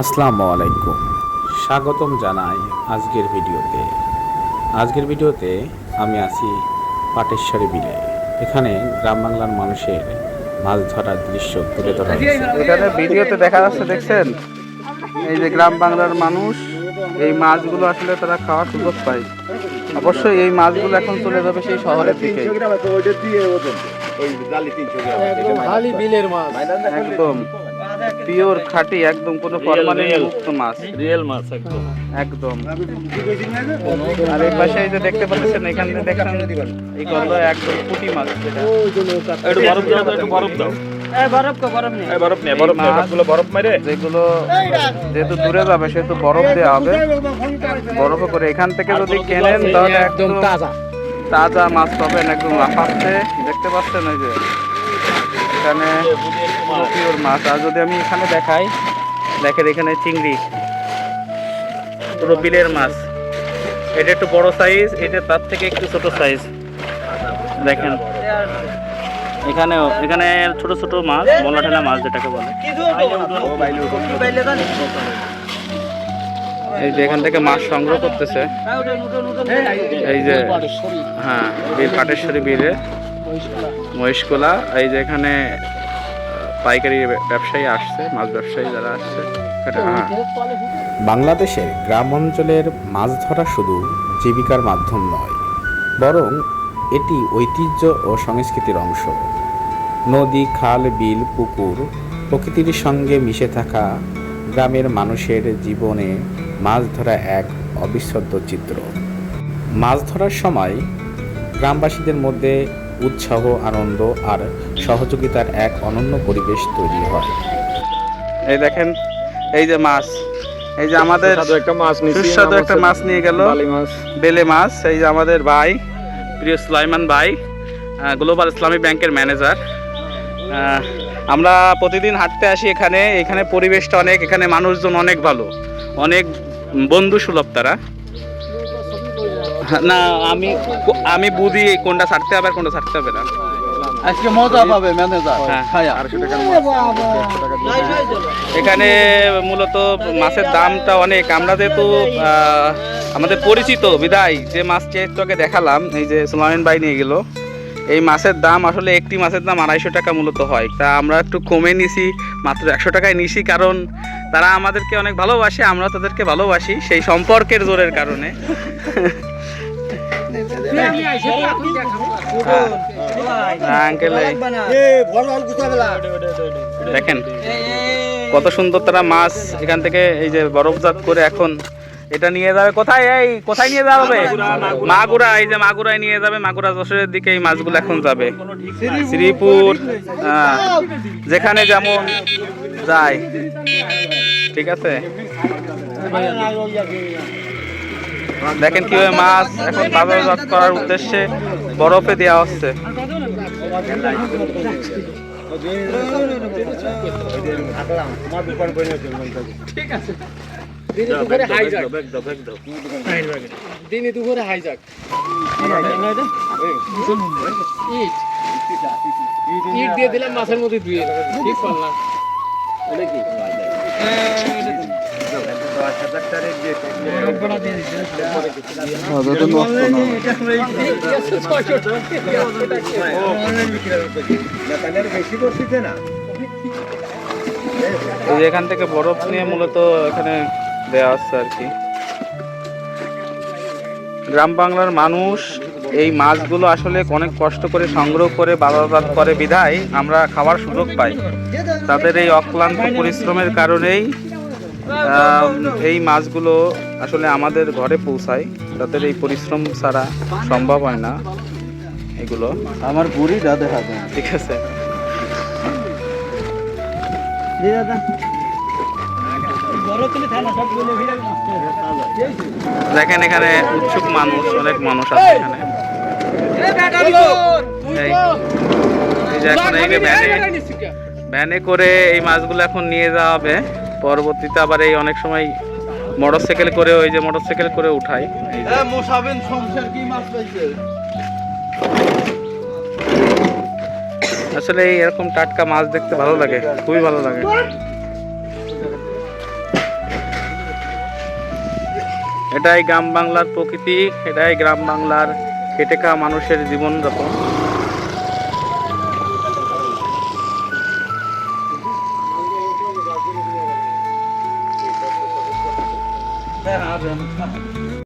আসসালামু আলাইকুম। স্বাগতম জানাই আজকের ভিডিওতে। আজকের ভিডিওতে আমি আছি পাটেশ্বরী বিলে। এখানে গ্রাম বাংলার মানুষের মাছ ধরার দৃশ্য তুলে ধরা হয়েছে। এখানে ভিডিওতে দেখা যাচ্ছে দেখছেন? এই যে গ্রাম বাংলার মানুষ এই মাছগুলো আসলে তারা খাওয়ার সুযোগ পায়। অবশ্যই এই মাছগুলো এখন চলে যাবে সেই শহরের দিকে। খালি একদম। পিওর খাঁটি একদম কোনো ফরমালিন মুক্ত মাছ। রিয়েল মাছ একদম। একদম। আর এই পাশে এই যে দেখতে পাচ্ছেন এখানে দেখছেন এই গল্প একদম পুঁটি মাছ যেটা। একটু বরফ দাও একটু বরফ দাও। এই বরফ নে। এই বরফ নে মাছ- সবগুলো বরফ মারে যেগুলো যেহেতু দূরে যাবে সেহেতু বরফ দেওয়া হবে। বরফে করে এখান থেকে যদি কেনেন তাহলে একদম তাজা। তাজা মাছ পাবেন একদম লাফাচ্ছে। দেখতে পাচ্ছেন ওই যে এখানে পিওর মাছ আর যদি আমি এখানে দেখাই, দেখেন এখানে চিংড়ি। পুরো বিলের মাছ। এটা একটু বড় সাইজ এটা তার থেকে একটু ছোট সাইজ দেখেন। এখানেও, এখানে ছোট ছোট মাছ মলা ঠেলা মাছ যেটাকে বলে। এই যে এখান থেকে মাছ সংগ্রহ করতেছে। এই যে হ্যাঁ বীর পাটেশ্বরী বীরে মহিষকোলা। এই যে এখানে পাইকারি ব্যবসায়ী আসছে মাছ ব্যবসায়ী যারা আসছে হ্যাঁ। বাংলাদেশের গ্রাম অঞ্চলের মাছ ধরা শুধু জীবিকার মাধ্যম নয় বরং এটি ঐতিহ্য ও সংস্কৃতির অংশ। নদী খাল বিল পুকুর প্রকৃতির সঙ্গে মিশে থাকা গ্রামের মানুষের জীবনে মাছ ধরা এক অবিচ্ছেদ্য চিত্র। মাছ ধরার সময় গ্রামবাসীদের মধ্যে উৎসাহ আনন্দ আর সহযোগিতার এক অনন্য পরিবেশ তৈরি হয়। এই দেখেন এই যে মাছ এই যে আমাদের সুস্বাদু একটা মাছ সুস্বাদু একটা মাছ নিয়ে গেল। বেলে মাছ। এই যে আমাদের ভাই প্রিয় সুলাইমান ভাই গ্লোবাল ইসলামী ব্যাংকের ম্যানেজার আমরা প্রতিদিন হাঁটতে আসি এখানে। এখানে পরিবেশটা অনেক এখানে মানুষজন অনেক ভালো। অনেক বন্ধু সুলভ তারা। না আমি আমি বুঝি কোনটা ছাড়তে হবে আর কোনটা ছাড়তে হবে না। আজকে মজা পাবে ম্যানেজার হ্যাঁ। এখানে মূলত মাছের দামটা অনেক। আমরা যেহেতু আমাদের পরিচিত বিদায় যে মাছ চেয়ে দেখালাম এই যে সুলাইমান ভাই নিয়ে গেল এই মাছের দাম আসলে একটি মাছের দাম আড়াইশো টাকা মূলত হয়। তা আমরা একটু কমে নিছি মাত্র একশো টাকায় নিছি কারণ তারা আমাদেরকে অনেক ভালোবাসে আমরা তাদেরকে ভালোবাসি সেই সম্পর্কের জোরের কারণে। দেখেন কত সুন্দর তারা মাছ এখান থেকে এই যে বরফজাত করে এখন এটা নিয়ে যাবে। কোথায় এই? কোথায় নিয়ে যাবে? মাগুরা এই যে মাগুরায় নিয়ে যাবে। মাগুরা যশোরের দিকে এই মাছগুলো এখন যাবে। শ্রীপুর হ্যাঁ, যেখানে যেমন যায়। ঠিক আছে? দেখেন কীভাবে মাছ এখন বাজারজাত করার উদ্দেশ্যে বরফে দেওয়া হচ্ছে। দিনে দুপুরে হাইজাক। দিনে দুপুরে হাইজাক। ইট। ইট দিয়ে দিলাম মাছের মধ্যে ধুয়ে ঠিক যে এখান থেকে বরফ নিয়ে মূলত এখানে দেওয়া হচ্ছে আর কি। গ্রাম বাংলার মানুষ এই মাছগুলো আসলে অনেক কষ্ট করে সংগ্রহ করে বাজারজাত করে বিধায় আমরা খাওয়ার সুযোগ পাই। তাদের এই অক্লান্ত পরিশ্রমের কারণেই এই মাছগুলো আসলে আমাদের ঘরে পৌঁছায়। তাদের এই পরিশ্রম ছাড়া সম্ভব হয় না এগুলো। আমার বুড়ি দাদা হাতে ঠিক আছে। দেখেন এখানে উৎসুক মানুষ অনেক মানুষ আছে এখানে। ভ্যানে করে এই মাছগুলো এখন নিয়ে যাওয়া হবে। পরবর্তীতে আবার এই অনেক সময় মোটর সাইকেল করে ওই যে মোটর সাইকেল করে উঠায় এই যে। মোসাবেন সংসার কি মাছ পাইছে? আসলে এই এরকম টাটকা মাছ দেখতে ভালো লাগে খুবই ভালো লাগে। এটাই গ্রাম বাংলার প্রকৃতি এটাই গ্রাম বাংলার খেটে খাওয়া মানুষের জীবনযাপন।